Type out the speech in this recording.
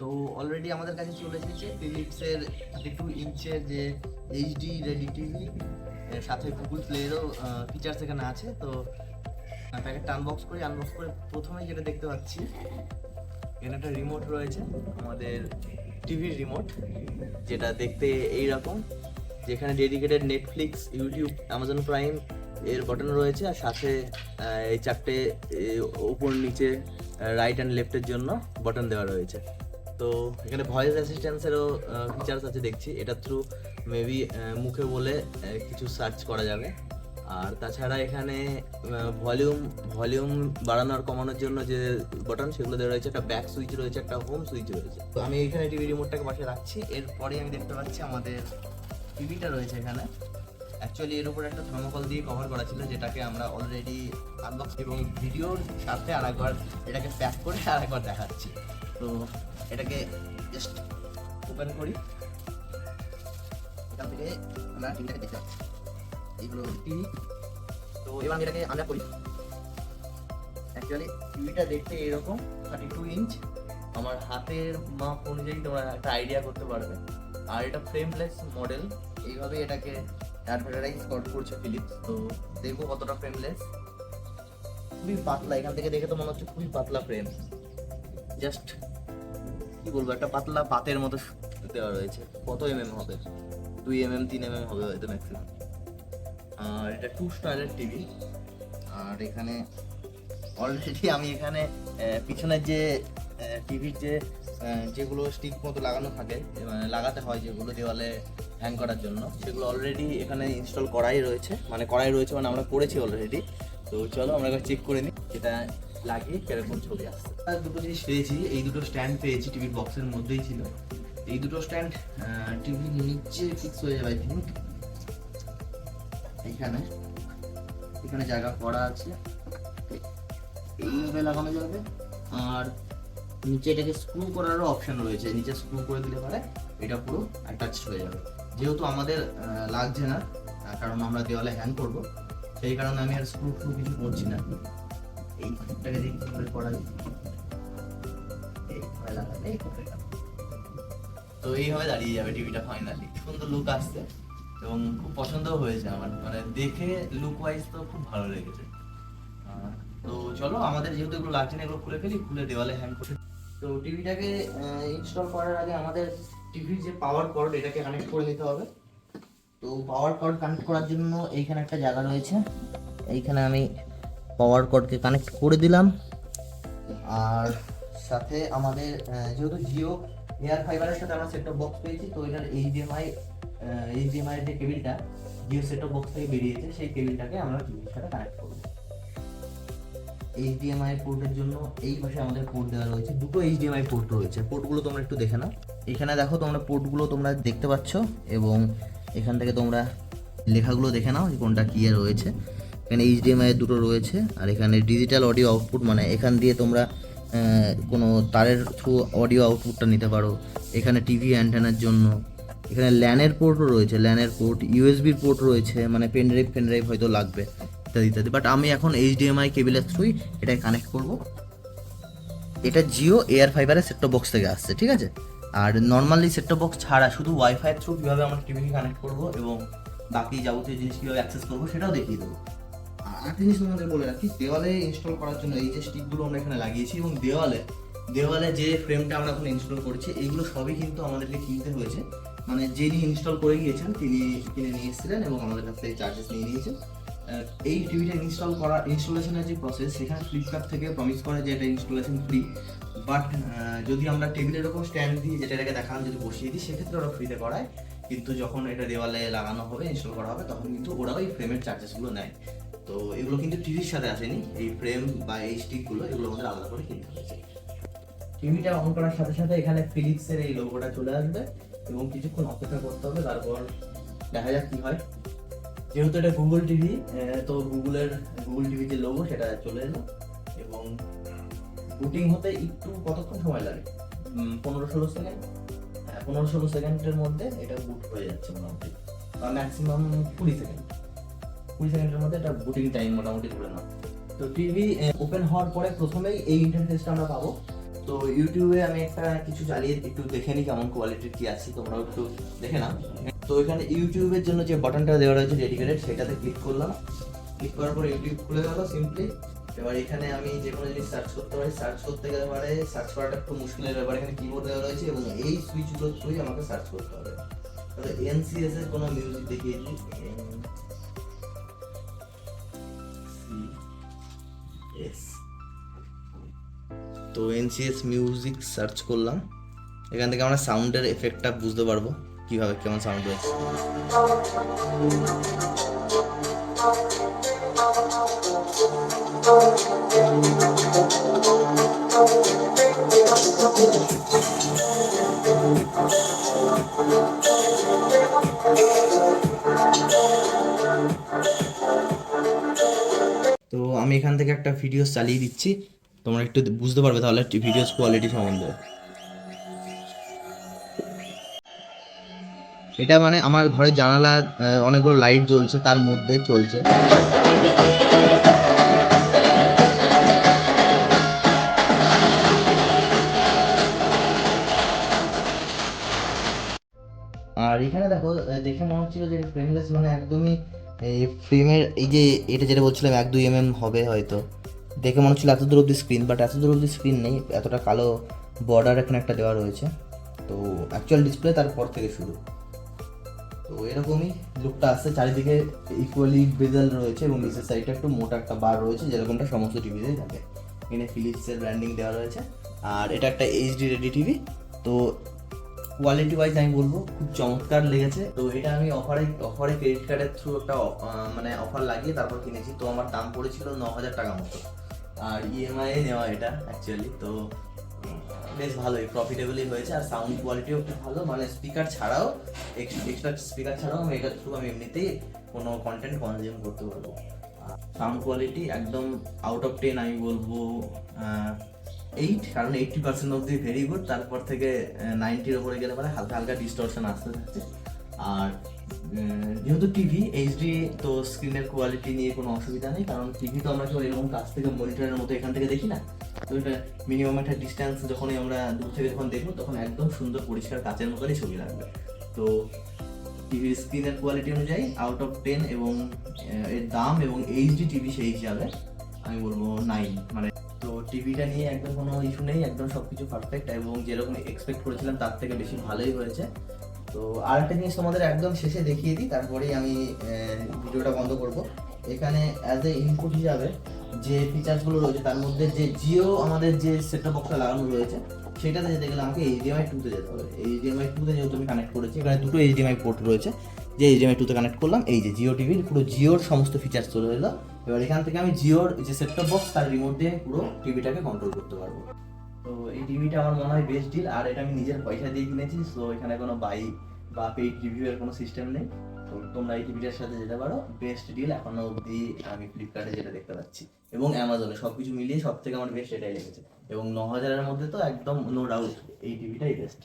তো অলরেডি আমাদের কাছে চলে এসেছে ফিলিপসের থার্টি টু ইঞ্চের যে এইচডি রেডি টিভি সাথে গুগল প্লেয়েরও ফিচার্স এখানে আছে। তো প্যাকেটটা আনবক্স করি আনবক্স করে প্রথমেই যেটা দেখতে পাচ্ছি, এখানে একটা রিমোট রয়েছে, আমাদের টিভির রিমোট যেটা দেখতে এই রকম যেখানে dedicated Netflix YouTube Amazon Prime এর বাটন রয়েছে, আর সাথে এই চারটে উপর নিচে রাইট অ্যান্ড লেফটের জন্য বটন দেওয়া রয়েছে। তো এখানে ভয়েস অ্যাসিস্ট্যান্সেরও ফিচার্স আছে দেখছি। এটা থ্রু মেবি মুখে বলে কিছু সার্চ করা যাবে। আর তাছাড়া এখানে ভলিউম ভলিউম বাড়ানোর কমানোর জন্য যে বাটন সেগুলো দেওয়া রয়েছে, একটা ব্যাক সুইচ রয়েছে, একটা হোম সুইচ রয়েছে। তো আমি এখানে টিভি রিমোটটাকে পাশে রাখছি। এরপরে আমি দেখতে পাচ্ছি আমাদের টিভিটা রয়েছে এখানে। অ্যাকচুয়ালি এর উপর একটা থার্মোকল দিয়ে কভার করা ছিল, যেটাকে আমরা অলরেডি আনবক্স এবং ভিডিওর সাথে আরেকবার এটাকে প্যাক করে আরেকবার দেখাচ্ছি। তো এটাকে জাস্ট ওপেন করি। এখান থেকে আমরা টিভিটাকে দেখতে পাচ্ছি। এইগুলো টিভি। তো এবার আমি এটাকে আনলাপ করি। অ্যাকচুয়ালি টিভিটা দেখতে এরকম থার্টি টু ইঞ্চ আমার হাতের মাপ অনুযায়ী তোমরা একটা আইডিয়া করতে পারবে। আর এটা ফ্রেমলেস মডেল এইভাবে এটাকে অ্যাডভার্টাইজ করছে ফিলিপস তো দেখব কতটা ফ্রেমলেস খুবই পাতলা। এখান থেকে দেখে তো মনে হচ্ছে খুবই পাতলা ফ্রেম জাস্ট কি বলব, একটা পাতলা পাতের মতো দেওয়া রয়েছে। কত এমএম হবে? দুই এমএম তিন এমএম হবে হয়তো ম্যাক্সিমাম আর এটা টু স্টারের টিভি আর এখানে অলরেডি আমি এখানে পিছনের যে টিভির যে যেগুলো স্টিক মতো লাগানো থাকে মানে লাগাতে হয় যেগুলো দেওয়ালে হ্যাং করার জন্য, সেগুলো অলরেডি এখানে ইনস্টল করাই রয়েছে। মানে করাই রয়েছে মানে আমরা করেছি অলরেডি তো চলো আমরা চেক করে নিই এটা লাগিয়ে কীরকম ছবি আসছে? দুটো জিনিস পেয়েছি, এই দুটো স্ট্যান্ড পেয়েছি টিভির বক্সের মধ্যেই ছিল। এই দুটো স্ট্যান্ড টিভির নিচে ফিক্স হয়ে যাবে এইখানে এখানে। জায়গা করা আছে। এইভাবে লাগানো যাবে। আর নিচে এটাকে স্ক্রু করারও অপশন রয়েছে। নিচে স্ক্রু করে দিলে পরে এটা পুরো অ্যাটাচ হয়ে যাবে। যেহেতু আমাদের লাগছে না কারণ আমরা দেওয়ালে হ্যাং করব, সেই কারণে আমি আর স্ক্রু ফ্রু কিছু করছি না। এই এটাকে দেখি কীভাবে করা যায় লাগালে। তো এইভাবে দাঁড়িয়ে যাবে টিভিটা ফাইনালি সুন্দর লুক আসছে এবং খুব পছন্দও হয়েছে আমার। মানে দেখে লুক ওয়াইজ তো খুব ভালো লেগেছে। তো চলো আমাদের যেহেতু এগুলো লাগছে না এগুলো খুলে ফেলি খুলে দেওয়ালে হ্যাং করে তো টিভিটাকে ইনস্টল করার আগে আমাদের টিভির যে পাওয়ার কর্ড এটাকে কানেক্ট করে নিতে হবে। তো পাওয়ার কর্ড কানেক্ট করার জন্য এইখানে একটা জায়গা রয়েছে। এইখানে আমি পাওয়ার কর্ডকে কানেক্ট করে দিলাম। আর সাথে আমাদের যেহেতু জিও এয়ার ফাইবারের সাথে আমরা সেটটপ বক্স পেয়েছি, তো এটার এইচডিএমআই এইচডিএমআই যে কেবিলটা জিও সেটটপ বক্স থেকে বেরিয়েছে, সেই কেবিলটাকে আমরা টিভির সাথে কানেক্ট করব এইচডিএমআই পোর্টের জন্য এই পাশে আমাদের পোর্ট দেওয়া রয়েছে, দুটো এইচডিএমআই পোর্ট রয়েছে। পোর্টগুলো তোমরা একটু দেখে নাও। এখানে দেখো তোমরা পোর্টগুলো তোমরা দেখতে পাচ্ছ, এবং এখান থেকে তোমরা লেখাগুলো দেখে নাও কোনটা কি রয়েছে। এখানে এইচডিএমআই দুটো রয়েছে, আর এখানে ডিজিটাল অডিও আউটপুট মানে এখান দিয়ে তোমরা কোনো তারের থ্রু অডিও আউটপুটটা নিতে পারো। এখানে টিভি অ্যান্টেনার জন্য। এখানে ল্যানের পোর্টও রয়েছে ল্যানের পোর্ট ইউএসবির পোর্ট রয়েছে মানে পেন ড্রাইভ পেন ড্রাইভ হয়তো লাগবে, ইত্যাদি ইত্যাদি। বাট আমি এখন এইচডিএমআই কেবিলের থ্রুই এটাকে কানেক্ট করব। এটা জিও এয়ার ফাইবারের সেটটপ বক্স থেকে আসছে, ঠিক আছে? আর নর্মালি সেটটপ বক্স ছাড়া শুধু ওয়াইফাই থ্রু কীভাবে আমরা টিভিকে কানেক্ট করব এবং বাকি যাবতীয় জিনিস কীভাবে অ্যাক্সেস করব সেটাও দেখিয়ে দেবো। আর জিনিস তোমাদের বলে রাখি, দেওয়ালে ইনস্টল করার জন্য এই যে স্টিকগুলো আমরা এখানে লাগিয়েছি এবং দেওয়ালে দেওয়ালে যে ফ্রেমটা আমরা এখন ইনস্টল করছি, এইগুলো সবই কিন্তু আমাদেরকে কিনতে হয়েছে। মানে যিনি ইনস্টল করে গিয়েছেন, তিনি কিনে নিয়ে এসেছিলেন এবং আমাদের কাছ থেকে চার্জেস নিয়ে নিয়েছেন। এই টিভিটা ইনস্টল করা ইনস্টলেশনের যে প্রসেস সেখানে ফ্লিপকার্ট থেকে প্রমিস করে যে এটা ইনস্টলেশন ফ্রি বাট যদি আমরা টেবিলের ওপর স্ট্যান্ড দিয়ে যেটা এটাকে দেখালাম, যদি বসিয়ে দিই, সেক্ষেত্রে ওরা ফ্রিতে করায়। কিন্তু যখন এটা দেওয়ালে লাগানো হবে ইনস্টল করা হবে, তখন কিন্তু ওরা ওই ফ্রেমের চার্জেসগুলো নেয়। তো এগুলো কিন্তু টিভির সাথে আসেনি। এই ফ্রেম বা এই স্টিকগুলো এগুলো আমাদের আলাদা করে কিনতে হয়েছে। টিভিটা অন করার সাথে সাথে এখানে ফিলিপসের এই লোগোটা চলে আসবে এবং কিছুক্ষণ অপেক্ষা করতে হবে, তারপর দেখা যাক কি হয়। যেহেতু এটা গুগল টিভি তো গুগলের গুগল টিভির যে লোগো সেটা চলে এলো এবং বুটিং হতে একটু কতক্ষণ সময় লাগে? পনেরো ষোলো সেকেন্ড হ্যাঁ পনেরো ষোলো সেকেন্ডের মধ্যে এটা বুট হয়ে যাচ্ছে মোটামুটি, বা ম্যাক্সিমাম কুড়ি সেকেন্ড কুড়ি সেকেন্ডের মধ্যে এটা বুটিং টাইম মোটামুটি ধরে নাও। তো টিভি ওপেন হওয়ার পরে প্রথমেই এই ইন্টারফেসটা আমরা পাবো। তো ইউটিউবে আমি একটা কিছু চালিয়ে একটু দেখে নিই কেমন কোয়ালিটির কি আছে, তোমরাও একটু দেখে নাও। তো এখানে ইউটিউবের জন্য যে বাটনটা দেওয়া রয়েছে ডেডিকেটেড সেটাতে ক্লিক করলাম। ক্লিক করার পর ইউটিউব খুলে গেল সিম্পলি এবার এখানে আমি যে কোনো জিনিস সার্চ করতে পারি সার্চ করতে গেলে পরে সার্চ করাটা একটু মুশকিলের ব্যাপার এখানে কিবোর্ড দেওয়া রয়েছে এবং এই সুইচগুলো থ্রুই আমাকে সার্চ করতে হবে। তাহলে এনসিএস এর কোনো মিউজিক দেখিয়ে দিই। এস তো এনসিএস মিউজিক সার্চ করলাম। এখান থেকে আমরা সাউন্ডের এফেক্টটা বুঝতে পারব, কীভাবে কেমন সাউন্ড হয়েছে। আমি এখান থেকে একটা ভিডিও চালিয়ে দিচ্ছি। তোমরা একটু বুঝতে পারবে তাহলে ভিডিওস কোয়ালিটি সম্বন্ধে। এটা মানে আমার ঘরের জানালা অনেকগুলো লাইট জ্বলছে, তার মধ্যে চলছে। আর এখানে দেখো দেখে মনে হচ্ছিল যে ফ্রেমলেস মানে একদমই এই ফ্রেমের এই যে এটা যেটা বলছিলাম, এক দুই এমএম হবে হয়তো। দেখে মনে হচ্ছিল এত দূর অব্দি স্ক্রিন বাট এত দূর অব্দি স্ক্রিন নেই। এতটা কালো বর্ডার এখানে একটা দেওয়া রয়েছে। তো অ্যাকচুয়াল ডিসপ্লে তারপর থেকে শুরু। তো এরকমই লুকটা আসছে। চারিদিকে ইকুয়ালি বেজেল রয়েছে এবং নিচের সাইডটা একটু মোটা একটা বার রয়েছে, যেরকমটা সমস্ত টিভিতেই থাকে। এখানে ফিলিপসের ব্র্যান্ডিং দেওয়া রয়েছে। আর এটা একটা এইচডি রেডি টিভি তো কোয়ালিটি ওয়াইজ আমি বলব, খুব চমৎকার লেগেছে। তো এটা আমি অফারে অফারে ক্রেডিট কার্ডের থ্রু একটা মানে অফার লাগিয়ে তারপর কিনেছি। তো আমার দাম পড়েছিল ন হাজার টাকা মতো। আর ইএমআই নেওয়া এটা অ্যাকচুয়ালি তো বেশ ভালোই প্রফিটেবলই হয়েছে। আর সাউন্ড কোয়ালিটিও খুব ভালো। মানে স্পিকার ছাড়াও এক্সট্রা স্পিকার ছাড়াও আমি এটার থ্রু আমি এমনিতেই কোনো কন্টেন্ট কনজিউম করতে পারব। সাউন্ড কোয়ালিটি একদম আউট অফ টেন আমি বলব এইট কারণ এইটটি পার্সেন্ট অব্দি ভেরি গুড তারপর থেকে নাইনটির ওপরে গেলে পরে হালকা হালকা ডিস্টরশন আসতে থাকছে। আর যেহেতু টিভি এইচডি তো স্ক্রিনের কোয়ালিটি নিয়ে কোনো অসুবিধা নেই, কারণ টিভি তো আমরা কেউ এরকম কাছ থেকে মনিটরের মতো এখান থেকে দেখি না। তো এটা মিনিমাম একটা ডিস্টেন্স যখনই আমরা দূর থেকে যখন দেখব, তখন একদম সুন্দর পরিষ্কার কাচের মতনই ছবি লাগবে। তো টিভির স্ক্রিনের কোয়ালিটি অনুযায়ী আউট অফ টেন এবং এর দাম এবং এইচডি টিভি সেই হিসাবে আমি বলব নাইন মানে তো টিভিটা নিয়ে একদম কোনো ইস্যু নেই, একদম সব কিছু পারফেক্ট এবং যেরকম এক্সপেক্ট করেছিলাম তার থেকে বেশি ভালোই হয়েছে। তো আর একটা জিনিস তোমাদের একদম শেষে দেখিয়ে দিই, তারপরেই আমি ভিডিওটা বন্ধ করব। এখানে অ্যাজ এ ইনপুট হিসাবে যে ফিচার্সগুলো রয়েছে, তার মধ্যে যে জিও আমাদের যে সেটআপ বক্সটা লাগানো রয়েছে, সেটাতে যেতে গেলে আমাকে এইচডিএমআই টুতে যেতে হবে। এইচডিএমআই টুতে যেহেতু আমি কানেক্ট করেছি, এখানে দুটো এইচডিএমআই পোর্ট রয়েছে। যে এইচডিএমআই টুতে কানেক্ট করলাম, এই যে জিও টিভির পুরো জিওর সমস্ত ফিচার্স চলে এলো। এবার এখান থেকে আমি জিওর যে সেটটপ বক্স তার রিমোট দিয়ে পুরো টিভিটাকে কন্ট্রোল করতে পারব। তো এই টিভিটা আমার মনে হয় বেস্ট ডিল আর এটা আমি নিজের পয়সা দিয়ে কিনেছি সো এখানে কোনো বাই বা পেইড রিভিউ এর কোনো সিস্টেম নেই। তো তোমরা এই টিভিটার সাথে যেতে পারো বেস্ট ডিল এখনও অবধি আমি ফ্লিপকার্টে যেটা দেখতে পাচ্ছি। এবং অ্যামাজনে সব কিছু মিলিয়ে সব থেকে আমার বেস্ট এটাই লেগেছে। এবং ন হাজারের মধ্যে তো একদম নো ডাউট এই টিভিটাই বেস্ট